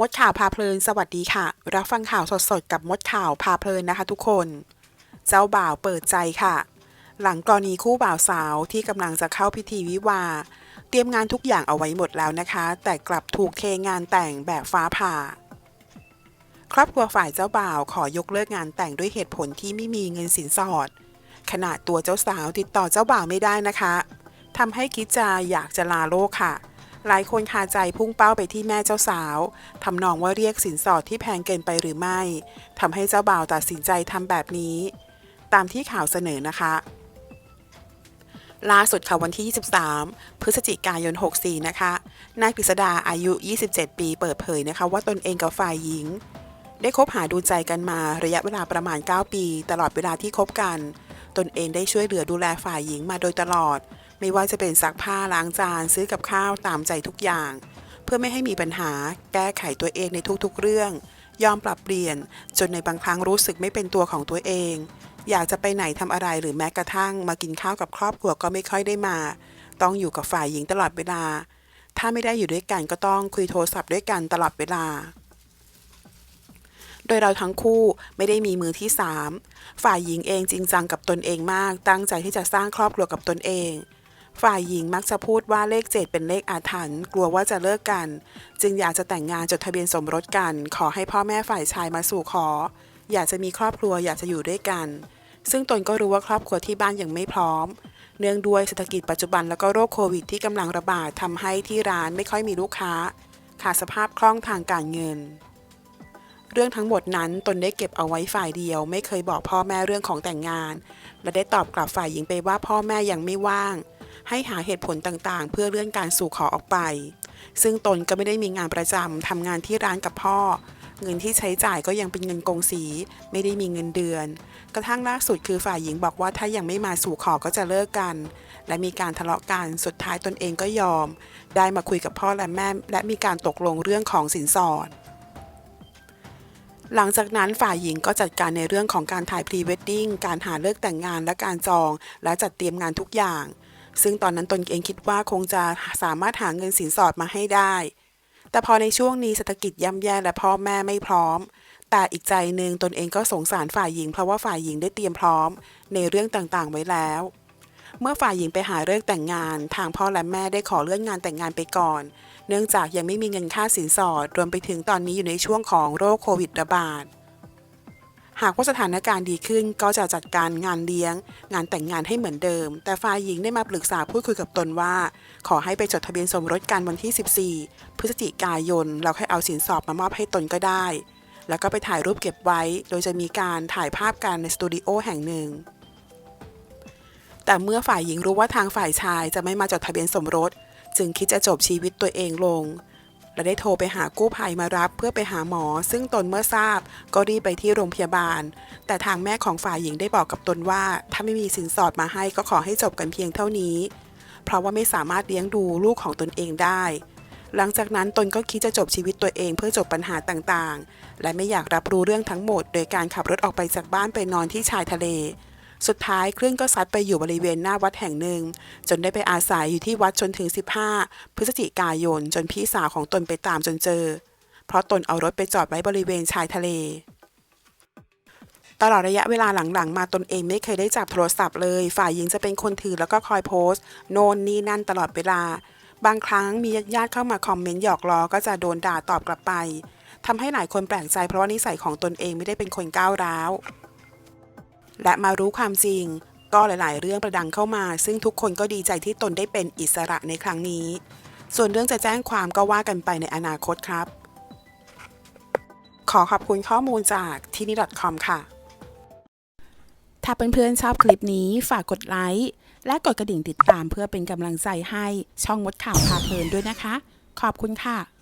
มดข่าวพาเพลินสวัสดีค่ะ รับฟังข่าวสดๆ กับมดข่าวพาเพลินนะคะทุกคน เจ้าบ่าวเปิดใจค่ะ หลังกรณีคู่บ่าวสาวที่กำลังจะเข้าพิธีวิวา เตรียมงานทุกอย่างเอาไว้หมดแล้วนะคะ แต่กลับถูกเทงานแต่งแบบฟ้าผ่า ครอบครัวฝ่ายเจ้าบ่าวขอยกเลิกงานแต่งด้วยเหตุผลที่ไม่มีเงินสินสอด ขณะตัวเจ้าสาวติดต่อเจ้าบ่าวไม่ได้นะคะทำให้คิดจะอยากจะลาโลกค่ะ หลายคนคาใจพุ่งเป้าไปที่แม่เจ้าสาวทำนองว่าเรียกสินสอดที่แพงเกินไปหรือไม่ทำให้เจ้าบ่าวตัดสินใจทำแบบนี้ ตามที่ข่าวเสนอนะคะล่าสุดค่ะวันที่ 23 พฤศจิกายน 64 นะคะ นายกฤษดาอายุ 27 ปีเปิดเผยนะคะ ว่าตนเองกับฝ่ายหญิง ได้คบหาดูใจกันมาระยะเวลาประมาณ 9 ปี ตลอดเวลาที่คบกัน ตนเองได้ช่วยเหลือดูแลฝ่ายหญิงมาโดยตลอด ไม่ว่าจะเป็นซักผ้าล้างจานซื้อกับข้าวตามใจทุกอย่าง เพื่อไม่ให้มีปัญหาแก้ไขตัวเองในทุกๆ เรื่อง ยอมปรับเปลี่ยน จนในบางครั้งรู้สึกไม่เป็นตัวของตัวเอง อยากจะไปไหนทำอะไรหรือแม้กระทั่ง มากินข้าวกับครอบครัวก็ไม่ค่อยได้มา ต้องอยู่กับฝ่ายหญิงตลอดเวลา ถ้าไม่ได้อยู่ด้วยกันก็ต้องคุยโทรศัพท์ด้วยกันตลอดเวลาโดยเราทั้งคู่ไม่ได้มีมือที่สามฝ่ายหญิงเองจริงจังกับตนเองมาก ตั้งใจที่จะสร้างครอบครัวกับตนเอง ฝ่ายหญิงมักจะพูดว่าเลขเจ็ดเป็นเลขอาถรรพ์กลัวว่าจะเลิกกัน จึงอยากจะแต่งงานจดทะเบียนสมรสกัน ขอให้พ่อแม่ฝ่ายชายมาสู่ขอ อยากจะมีครอบครัวอยากจะอยู่ด้วยกัน ซึ่งตนก็รู้ว่าครอบครัวที่บ้านยังไม่พร้อม เนื่องด้วยเศรษฐกิจปัจจุบันแล้วก็โรคโควิดที่กำลังระบาดทำให้ที่ร้านไม่ค่อยมีลูกค้า ขาดสภาพคล่องทางการเงิน เรื่องทั้งหมดนั้นตนได้เก็บเอาไว้ฝ่ายเดียว ไม่เคยบอกพ่อแม่เรื่องของแต่งงานและได้ตอบกลับฝ่ายหญิงไปว่าพ่อแม่ยังไม่ว่าง ให้หาเหตุผลต่างๆ เพื่อเลื่อนการสู่ขอออกไป ซึ่งตนก็ไม่ได้มีงานประจำทำงานที่ร้านกับพ่อ เงินที่ใช้จ่ายก็ยังเป็นเงินกงสี ไม่ได้มีเงินเดือน กระทั่งล่าสุดคือฝ่ายหญิงบอกว่าถ้ายังไม่มาสู่ขอก็จะเลิกกัน และมีการทะเลาะกันสุดท้ายตนเองก็ยอม ได้มาคุยกับพ่อและแม่ และมีการตกลงเรื่องของสินสอดหลังจากนั้นฝ่ายหญิงก็จัดการในเรื่องของการถ่ายพรีเวดดิ้ง การหาเลิกแต่งงานและการจอง และจัดเตรียมงานทุกอย่าง ซึ่งตอนนั้นตนเองคิดว่าคงจะสามารถหาเงินสินสอดมาให้ได้ แต่พอในช่วงนี้เศรษฐกิจย่ำแย่และพ่อแม่ไม่พร้อม แต่อีกใจหนึ่งตนเองก็สงสารฝ่ายหญิงเพราะว่าฝ่ายหญิงได้เตรียมพร้อม ในเรื่องต่างๆ ไว้แล้ว เมื่อฝ่ายหญิงไปหาเลิกแต่งงาน ทางพ่อและแม่ได้ขอเลื่อนงานแต่งงานไปก่อน เนื่องจากยังไม่มีเงินค่าสินสอด รวมไปถึงตอนนี้อยู่ในช่วงของโรคโควิดระบาด หากว่าสถานการณ์ดีขึ้นก็จะจัดการงานเลี้ยง งานแต่งงานให้เหมือนเดิม แต่ฝ่ายหญิงได้มาปรึกษาพูดคุยกับตนว่า ขอให้ไปจดทะเบียนสมรสกันวันที่ 14 พฤศจิกายน เราให้เอาสินสอดมามอบให้ตนก็ได้ แล้วก็ไปถ่ายรูปเก็บไว้ โดยจะมีการถ่ายภาพกันในสตูดิโอแห่งหนึ่งแต่เมื่อฝ่ายหญิงรู้ว่าทางฝ่ายชายจะไม่มาจดทะเบียนสมรส จึงคิดจะจบชีวิตตัวเองลง และได้โทรไปหากู้ภัยมารับเพื่อไปหาหมอ ซึ่งตนเมื่อทราบก็รีบไปที่โรงพยาบาล แต่ทางแม่ของฝ่ายหญิงได้บอกกับตนว่า ถ้าไม่มีสินสอดมาให้ก็ขอให้จบกันเพียงเท่านี้ เพราะว่าไม่สามารถเลี้ยงดูลูกของตนเองได้ หลังจากนั้นตนก็คิดจะจบชีวิตตัวเองเพื่อจบปัญหาต่างๆ และไม่อยากรับรู้เรื่องทั้งหมด โดยการขับรถออกไปจากบ้านไปนอนที่ชายทะเล สุดท้ายคลื่นก็ซัดไปอยู่บริเวณหน้าวัดแห่งหนึ่ง จนได้ไปอาศัยอยู่ที่วัดจนถึง 15 พฤศจิกายน จนพี่สาวของตนไปตามจนเจอ เพราะตนเอารถไปจอดไว้บริเวณชายทะเล ตลอดระยะเวลาหลังๆ มาตนเองไม่เคยได้จับโทรศัพท์เลย ฝ่ายหญิงจะเป็นคนถือแล้วก็คอยโพสต์ โน่นนี่นั่นตลอดเวลา บางครั้งมีญาติๆเข้ามาคอมเมนต์หยอกล้อก็จะโดนด่าตอบกลับไปทำให้หลายคนแปลกใจเพราะว่านิสัยของตนเองไม่ได้เป็นคนก้าวร้าว และมารู้ความจริง ก็หลาย ๆ เรื่องประดังเข้ามา ซึ่งทุกคนก็ดีใจที่ตนได้เป็นอิสระในครั้งนี้ ส่วนเรื่องจะแจ้งความก็ว่ากันไปในอนาคตครับ ขอขอบคุณข้อมูลจากที่นี่ .com ค่ะ ถ้าเพื่อนๆชอบคลิปนี้ฝากกดไลค์และกดกระดิ่งติดตามเพื่อเป็นกำลังใจให้ช่องมดข่าวพาเพลินด้วยนะคะ ขอบคุณค่ะ